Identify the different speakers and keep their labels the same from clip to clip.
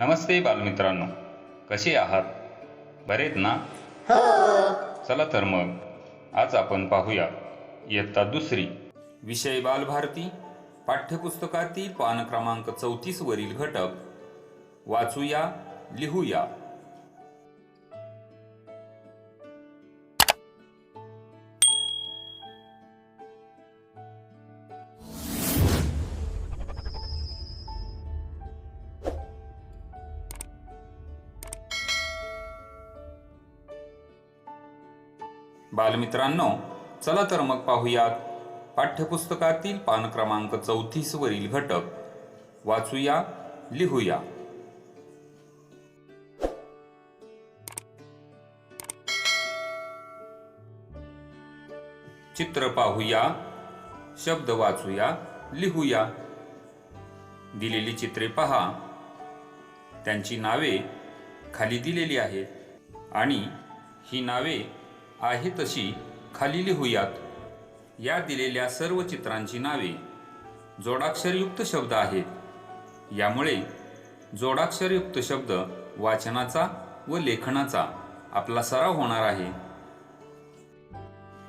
Speaker 1: नमस्ते बालमित्रांनो. कसे आहात? बरेत ना? चला तर मग आज आपण पाहूया इयत्ता दुसरी. विषय बालभारती पाठ्यपुस्तकातील पान क्रमांक चौतीस वरील घटक. वाचूया लिहूया. बालमित्रांनो चला तर मग पाहूयात पाठ्यपुस्तकातील पान क्रमांक चौतीस वरील घटक. वाचूया लिहूया. चित्र पाहूया शब्द वाचूया लिहूया. दिलेली चित्रे पहा. त्यांची नावे खाली दिलेली आहेत आणि ही नावे आहे तशी खाली लिहूयात या दिलेल्या सर्व चित्रांची नावे जोडाक्षरयुक्त शब्द आहेत. यामुळे जोडाक्षरयुक्त शब्द वाचनाचा व लेखनाचा आपला सराव होणार आहे.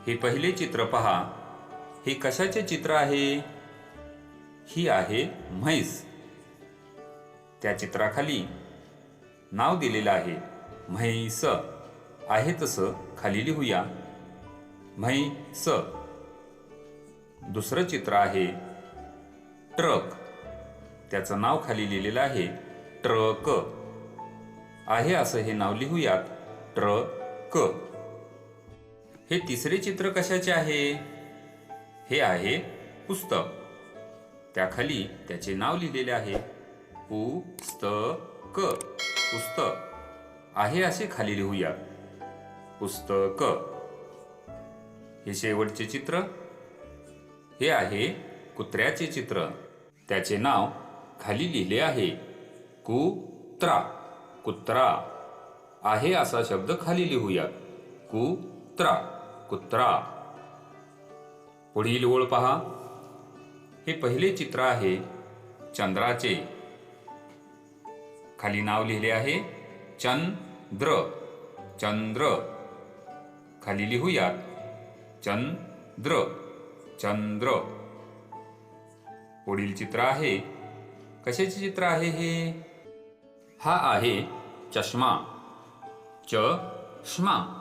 Speaker 1: हे पहिले चित्र पहा. हे कशाचे चित्र आहे? ही आहे म्हैस. त्या चित्राखाली नाव दिलेलं आहे म्हैस. आहे तसं खाली लिहूया. म्है स. दुसरं चित्र आहे ट्रक. त्याचं नाव खाली लिहिलेलं आहे ट्रक. आहे असं हे नाव लिहूयात ट्र क हे तिसरे चित्र कशाचे आहे? हे आहे पुस्तक. त्याखाली त्याचे नाव लिहिलेले आहे पुस्तक. पुस्तक. आहे असे खाली लिहूया पुस्तक. हे शेवटचे चित्र? हे आहे कुत्र्याचे चित्र. त्याचे नाव खाली लिहिले आहे. कुत्रा. कुत्रा. आहे असा शब्द खाली लिहूया कुत्रा. कुत्रा. पुढील ओळ पहा. हे पहिले चित्र आहे चंद्राचे. खाली नाव लिहिले आहे चंद्र. चंद्र. खाली लिहूयात चंद्र चंद्र. पुढील चित्र आहे. कशाचे चित्र आहे हे? हा आहे चष्मा. चष्मा.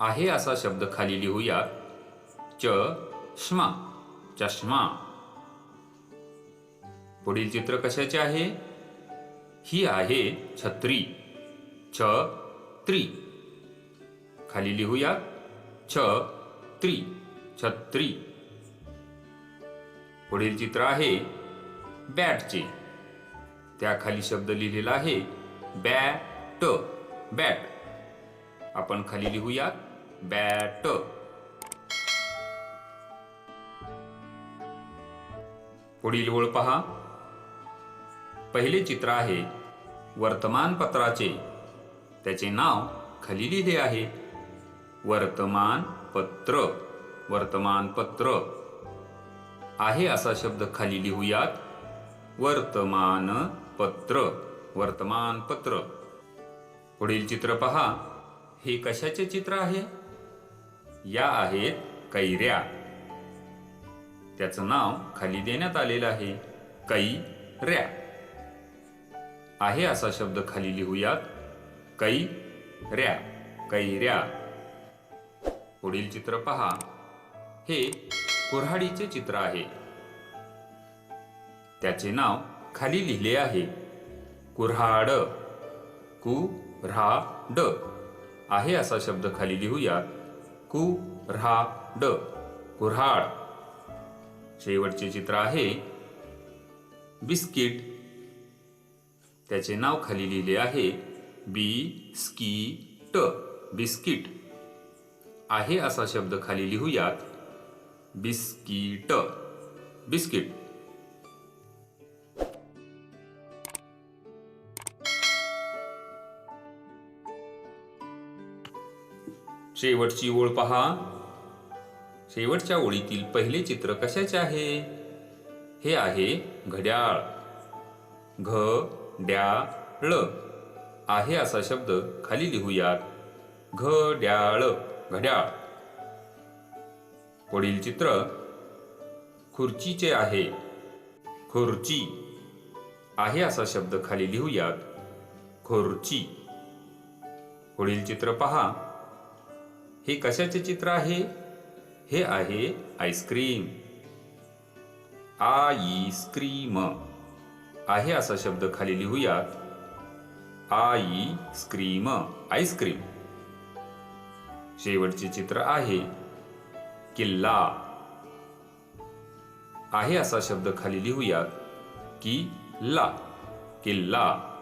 Speaker 1: आहे असा शब्द खाली लिहूयात च श्मा चष्मा. पुढील चित्र कशाचे आहे? ही आहे छत्री. छ त्री खाली लिहूयात. छ त्री छत्री. पुढील चित्र आहे बॅटचे. त्याखाली शब्द लिहिलेला आहे बॅट बॅट. आपण खाली लिहूयात बॅट. पुढील ओळ पहा. पहिले चित्र आहे वर्तमानपत्राचे. त्याचे नाव खाली लिहिले आहे. वर्तमानपत्र वर्तमानपत्र आहे असा शब्द खाली लिहूयात. वर्तमानपत्र वर्तमानपत्र पुढील चित्र पहा. हे कशाचे चित्र आहे? या आहेत कैऱ्या. त्याचं नाव खाली देण्यात आलेलं आहे. कैऱ्या. आहे असा शब्द खाली लिहूयात. कैऱ्या कैऱ्या. पुढील चित्र पहा. हे कुऱ्हाडीचे चित्र आहे. त्याचे नाव खाली लिहिले आहे. कुऱ्हाड कुऱ्हाड आहे असा शब्द खाली लिहूयात ड कुऱ्हाड. शेवटचे चित्र आहे. बिस्किट. त्याचे नाव खाली लिहिले आहे. बी स्की ट बिस्किट. आहे असा शब्द खाली लिहूयात. बिस्किट. बिस्किट. शेवटची ओळ पहा. शेवटच्या ओळीतील पहिले चित्र कशाचे आहे? हे आहे घड्याळ. घ ड्याळ आहे असा शब्द खाली लिहूयात. घड्याळ घड्याळ. पुढील चित्र खुर्चीचे आहे. खुर्ची. आहे असा शब्द खाली लिहूयात. खुर्ची. पुढील चित्र पहा. हे कशाचे चित्र आहे? हे आहे आईस्क्रीम. आईस्क्रीम. आहे असा शब्द खाली लिहूयात. Ice cream ice cream. शेवटचे चित्र आहे. किल्ला. आहे असा शब्द खाली लिहूयात. की ला किल्ला.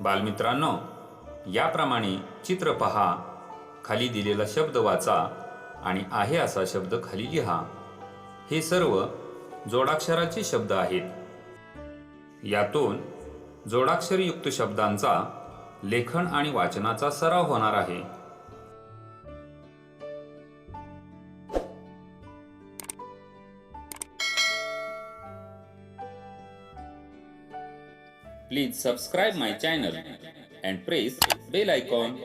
Speaker 1: बालमित्रांनो याप्रमाणे चित्र पहा. खाली दिलेला शब्द वाचा आणि आहे असा शब्द खाली लिहा. हे सर्व जोडाक्षराचे शब्द आहेत. यातून जोडाक्षर युक्त शब्दांचा लेखन आणि वाचनाचा सराव होणार आहे. Please subscribe my channel and press bell icon